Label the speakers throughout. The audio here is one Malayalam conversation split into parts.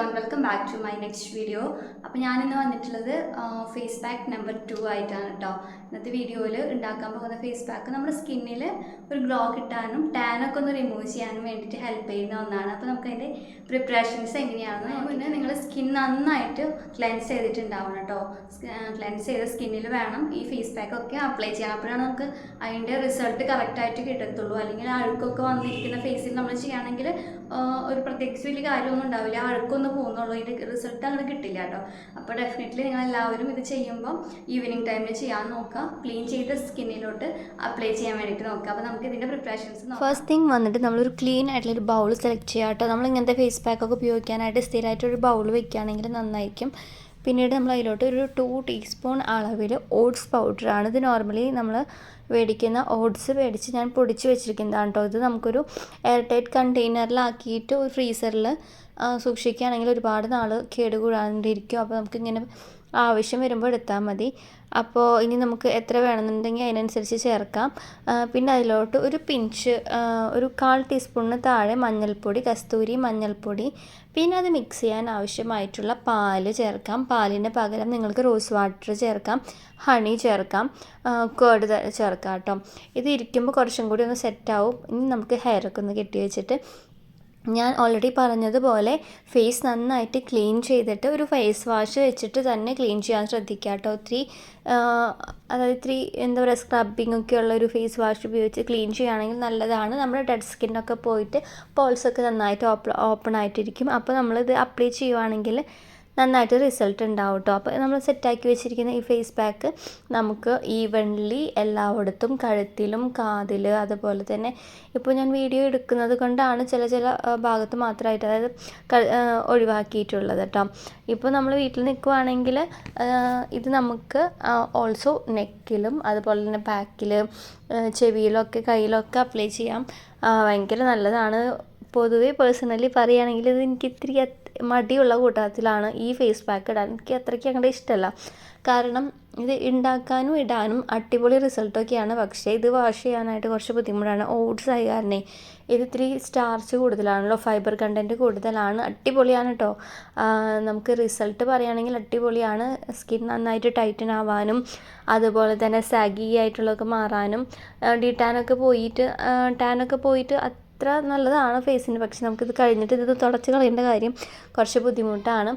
Speaker 1: And welcome back to my next video അപ്പോൾ ഞാനിന്ന് വന്നിട്ടുള്ളത് ഫേസ് പാക്ക് നമ്പർ ടു ആയിട്ടാണ് കേട്ടോ ഇന്നത്തെ വീഡിയോയിൽ ഉണ്ടാക്കാൻ പോകുന്ന ഫേസ് പാക്ക് നമ്മുടെ സ്കിന്നിൽ ഒരു ഗ്ലോ കിട്ടാനും ടാനൊക്കെ ഒന്ന് റിമൂവ് ചെയ്യാനും വേണ്ടിയിട്ട് ഹെൽപ്പ് ചെയ്യുന്ന ഒന്നാണ്. അപ്പോൾ നമുക്ക് അതിന്റെ പ്രിപ്പറേഷൻസ് എങ്ങനെയാണെന്ന് മുന്നേ നിങ്ങൾ സ്കിൻ നന്നായിട്ട് ക്ലെൻസ് ചെയ്തിട്ടുണ്ടാവണം കേട്ടോ ക്ലെൻസ് ചെയ്ത സ്കിന്നിൽ വേണം ഈ ഫേസ് പാക്ക് ഒക്കെ അപ്ലൈ ചെയ്യാൻ. അപ്പോഴാണ് നമുക്ക് അതിന്റെ റിസൾട്ട് കറക്റ്റായിട്ട് കിട്ടത്തുള്ളൂ. അല്ലെങ്കിൽ അഴുക്കൊക്കെ വന്നിരിക്കുന്ന ഫേസിൽ നമ്മൾ ചെയ്യുകയാണെങ്കിൽ ഒരു പ്രത്യേകിച്ച് വലിയ കാര്യമൊന്നും ഉണ്ടാവില്ല. അഴുക്കൊന്ന് പോകുന്നുള്ളൂ. ഇതിന്റെ റിസൾട്ട് അങ്ങനെ കിട്ടില്ല കേട്ടോ അപ്പോൾ ഡെഫിനറ്റ്ലി നിങ്ങൾ എല്ലാവരും ഇത് ചെയ്യുമ്പോൾ ഈവനിങ് ടൈമിൽ ചെയ്യാൻ നോക്കുക ക്ലീൻ ചെയ്ത സ്കിന്നിലോട്ട് അപ്ലൈ ചെയ്യാൻ വേണ്ടിയിട്ട് നോക്കുക അപ്പോൾ നമുക്ക് ഇതിന്റെ പ്രിപ്പറേഷൻസ്
Speaker 2: ഫസ്റ്റ് തിങ് വന്നിട്ട് നമ്മളൊരു ക്ലീൻ ആയിട്ടുള്ള ഒരു ബൗൾ സെലക്ട് ചെയ്യുക കേട്ടോ നമ്മൾ ഇങ്ങനത്തെ ഫേസ് പാക്കൊക്കെ ഉപയോഗിക്കാനായിട്ട് സ്ഥിരമായിട്ട് ഒരു ബൗൾ വെക്കുകയാണെങ്കിൽ നന്നായിരിക്കും. പിന്നീട് നമ്മൾ അതിലോട്ട് ഒരു ടു ടീസ്പൂൺ അളവിൽ ഓട്സ് പൗഡറാണ് ഇത് നോർമലി നമ്മൾ മേടിക്കുന്ന ഓട്സ് മേടിച്ച് ഞാൻ പൊടിച്ച് വെച്ചിരിക്കുന്നതാണ് കേട്ടോ ഇത് നമുക്കൊരു എയർ ടൈറ്റ് കണ്ടെയ്നറിലാക്കിയിട്ട് ഒരു ഫ്രീസറിൽ സൂക്ഷിക്കുകയാണെങ്കിൽ ഒരുപാട് നാൾ കേടുകൂടാണ്ടിരിക്കും. അപ്പോൾ നമുക്കിങ്ങനെ ആവശ്യം വരുമ്പോൾ എടുത്താൽ മതി. അപ്പോൾ ഇനി നമുക്ക് എത്ര വേണമെന്നുണ്ടെങ്കിൽ അതിനനുസരിച്ച് ചേർക്കാം. പിന്നെ അതിലോട്ട് ഒരു പിഞ്ച് ഒരു കാൽ ടീസ്പൂണിന് താഴെ മഞ്ഞൾപ്പൊടി കസ്തൂരി മഞ്ഞൾപ്പൊടി. പിന്നെ അത് മിക്സ് ചെയ്യാൻ ആവശ്യമായിട്ടുള്ള പാൽ ചേർക്കാം. പാലിന് പകരം നിങ്ങൾക്ക് റോസ് വാട്ടർ ചേർക്കാം ഹണി ചേർക്കാം കേട് ചേർക്കാം കേട്ടോ. ഇത് ഇരിക്കുമ്പോൾ കുറച്ചും കൂടി ഒന്ന് സെറ്റാവും ഇനി നമുക്ക് ഹെയറൊക്കെ ഒന്ന് കെട്ടി വെച്ചിട്ട് ഞാൻ ഓൾറെഡി പറഞ്ഞതുപോലെ ഫേസ് നന്നായിട്ട് ക്ലീൻ ചെയ്തിട്ട് ഒരു ഫേസ് വാഷ് വെച്ചിട്ട് തന്നെ ക്ലീൻ ചെയ്യാൻ ശ്രദ്ധിക്കുക കേട്ടോ. ഒത്തിരി അതായത് ഇത്തിരി എന്താ പറയുക സ്ക്രബിംഗ് ഒക്കെ ഉള്ള ഒരു ഫേസ് വാഷ് ഉപയോഗിച്ച് ക്ലീൻ ചെയ്യുകയാണെങ്കിൽ നല്ലതാണ്. നമ്മുടെ ഡെഡ് സ്കിന്നൊക്കെ പോയിട്ട് പോൾസൊക്കെ നന്നായിട്ട് ഓപ്പൺ ഓപ്പൺ ആയിട്ടിരിക്കും. അപ്പോൾ നമ്മളിത് അപ്ലൈ ചെയ്യുവാണെങ്കിൽ നന്നായിട്ട് റിസൾട്ട് ഉണ്ടാവും കേട്ടോ അപ്പോൾ നമ്മൾ സെറ്റാക്കി വെച്ചിരിക്കുന്ന ഈ ഫേസ് പാക്ക് നമുക്ക് ഈവൺലി എല്ലായിടത്തും കഴുത്തിലും കാതിൽ അതുപോലെ തന്നെ ഇപ്പോൾ ഞാൻ വീഡിയോ എടുക്കുന്നത് കൊണ്ടാണ് ചില ചില ഭാഗത്ത് മാത്രമായിട്ട് അതായത് ഒഴിവാക്കിയിട്ടുള്ളത് കേട്ടോ ഇപ്പോൾ നമ്മൾ വീട്ടിൽ നിൽക്കുവാണെങ്കിൽ ഇത് നമുക്ക് ഓൾസോ നെക്കിലും അതുപോലെ തന്നെ ബാക്കിൽ ചെവിയിലൊക്കെ കയ്യിലൊക്കെ അപ്ലൈ ചെയ്യാം. ഭയങ്കര നല്ലതാണ്. പൊതുവേ പേഴ്സണലി പറയുകയാണെങ്കിൽ ഇത് എനിക്ക് ഇത്തിരി മടിയുള്ള കൂട്ടത്തിലാണ് ഈ ഫേസ് പാക്ക് ഇടാൻ. എനിക്ക് അത്രയ്ക്ക് അങ്ങോട്ട് ഇഷ്ടമല്ല കാരണം ഇത് ഉണ്ടാക്കാനും ഇടാനും അടിപൊളി റിസൾട്ടൊക്കെയാണ് പക്ഷേ ഇത് വാഷ് ചെയ്യാനായിട്ട് കുറച്ച് ബുദ്ധിമുട്ടാണ്. ഓട്സ് ആയി കാരണേ ഇത് ഇത്തിരി സ്റ്റാർച്ച് കൂടുതലാണല്ലോ. ഫൈബർ കണ്ടന്റ് കൂടുതലാണ്. അടിപൊളിയാണ് കേട്ടോ നമുക്ക് റിസൾട്ട് പറയുകയാണെങ്കിൽ അടിപൊളിയാണ്. സ്കിൻ നന്നായിട്ട് ടൈറ്റൻ ആവാനും അതുപോലെ തന്നെ സാഗി ആയിട്ടുള്ളതൊക്കെ മാറാനും ഡി ടാനൊക്കെ പോയിട്ട് ടാനൊക്കെ പോയിട്ട് അത്ര നല്ലതാണ് ഫേസിന്. പക്ഷെ നമുക്കിത് കഴിഞ്ഞിട്ട് ഇത് തുടച്ച് കളയേണ്ട കാര്യം കുറച്ച് ബുദ്ധിമുട്ടാണ്.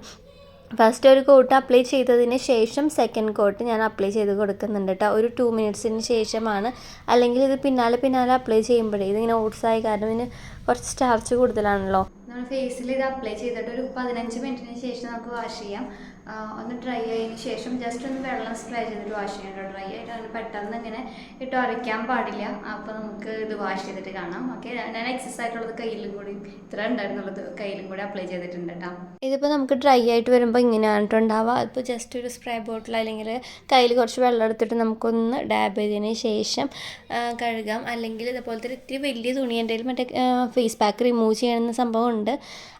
Speaker 2: ഫസ്റ്റ് ഒരു കോട്ട് അപ്ലൈ ചെയ്തതിന് ശേഷം സെക്കൻഡ് കോട്ട് ഞാൻ അപ്ലൈ ചെയ്ത് കൊടുക്കുന്നുണ്ട് കേട്ടോ. ഒരു ടു മിനിറ്റ്സിന് ശേഷമാണ്. അല്ലെങ്കിൽ ഇത് പിന്നാലെ പിന്നാലെ അപ്ലൈ ചെയ്യുമ്പോഴേ ഇതിങ്ങനെ ഓട്സ് ആയ കാരണം ഇതിന് കുറച്ച് സ്റ്റാർച്ച് കൂടുതലാണല്ലോ.
Speaker 1: നമ്മൾ ഫേസിൽ ഇത് അപ്ലൈ ചെയ്തിട്ട് ഒരു പതിനഞ്ച് മിനിറ്റിന് ശേഷം നമുക്ക് വാഷ് ചെയ്യാം. ഒന്ന് ഡ്രൈ ആയതിനു ശേഷം ജസ്റ്റ് ഒന്ന് വെള്ളം സ്പ്രേ ചെയ്തിട്ട് വാഷ് ചെയ്യണം ഡ്രൈ ആയിട്ട് അങ്ങനെ പെട്ടെന്ന് ഇങ്ങനെ ഇട്ട് അരയ്ക്കാൻ പാടില്ല. അപ്പോൾ നമുക്ക് ഇത് വാഷ് ചെയ്തിട്ട് കാണാം. ഓക്കെ ഞാൻ എക്സസ് ആയിട്ടുള്ളത് കയ്യിലും കൂടി ഇത്ര ഉണ്ടായിരുന്നുള്ളത് കയ്യിലും കൂടി അപ്ലൈ ചെയ്തിട്ടുണ്ട് കേട്ടോ
Speaker 2: ഇതിപ്പോൾ നമുക്ക് ഡ്രൈ ആയിട്ട് വരുമ്പോൾ ഇങ്ങനെയാണ് ആയിട്ടുണ്ടാവുക ഇപ്പോൾ ജസ്റ്റ് ഒരു സ്പ്രേ ബോട്ടിൽ അല്ലെങ്കിൽ കയ്യിൽ കുറച്ച് വെള്ളം എടുത്തിട്ട് നമുക്കൊന്ന് ഡാബ് ചെയ്തതിന് ശേഷം കഴുകാം. അല്ലെങ്കിൽ ഇതുപോലത്തെ ഇത്തിരി വലിയ തുണി എന്റെ മറ്റേ ഫേസ് പാക്ക് റിമൂവ് ചെയ്യുന്ന സംഭവം ഉണ്ട്.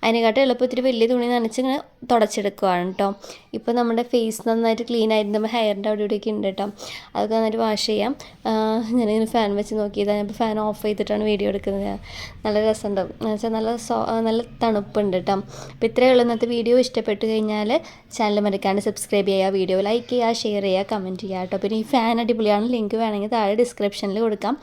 Speaker 2: അതിനെക്കാട്ടും എളുപ്പം ഇത്തിരി വലിയ തുണി നനച്ച് ഇങ്ങനെ തുടച്ചെടുക്കുവാണ് കേട്ടോ ഇപ്പോൾ നമ്മുടെ ഫേസ് നന്നായിട്ട് ക്ലീൻ ആയിരുന്നു നമ്മൾ ഹെയറിന്റെ അവിടെ ഇവിടെയൊക്കെ ഉണ്ട് കേട്ടോ അതൊക്കെ നന്നായിട്ട് വാഷ് ചെയ്യാം. ഞാനിങ്ങനെ ഫാൻ വെച്ച് നോക്കിയതാണ്. ഇപ്പോൾ ഫാൻ ഓഫ് ചെയ്തിട്ടാണ് വീഡിയോ എടുക്കുന്നത്. നല്ല രസമുണ്ടാവും എന്ന് വെച്ചാൽ നല്ല സോ നല്ല തണുപ്പുണ്ട് കേട്ടോ അപ്പോൾ ഇത്രയേ ഉള്ളൂ. ഇന്നത്തെ വീഡിയോ ഇഷ്ടപ്പെട്ടു കഴിഞ്ഞാൽ ചാനൽ മറക്കാണ്ട് സബ്സ്ക്രൈബ് ചെയ്യുക വീഡിയോ ലൈക്ക് ചെയ്യുക ഷെയർ ചെയ്യുക കമന്റ് ചെയ്യുക കേട്ടോ പിന്നെ ഈ ഫാൻ അടിപൊളിയാണ്. ലിങ്ക് വേണമെങ്കിൽ താഴെ ഡിസ്ക്രിപ്ഷനിൽ കൊടുക്കാം.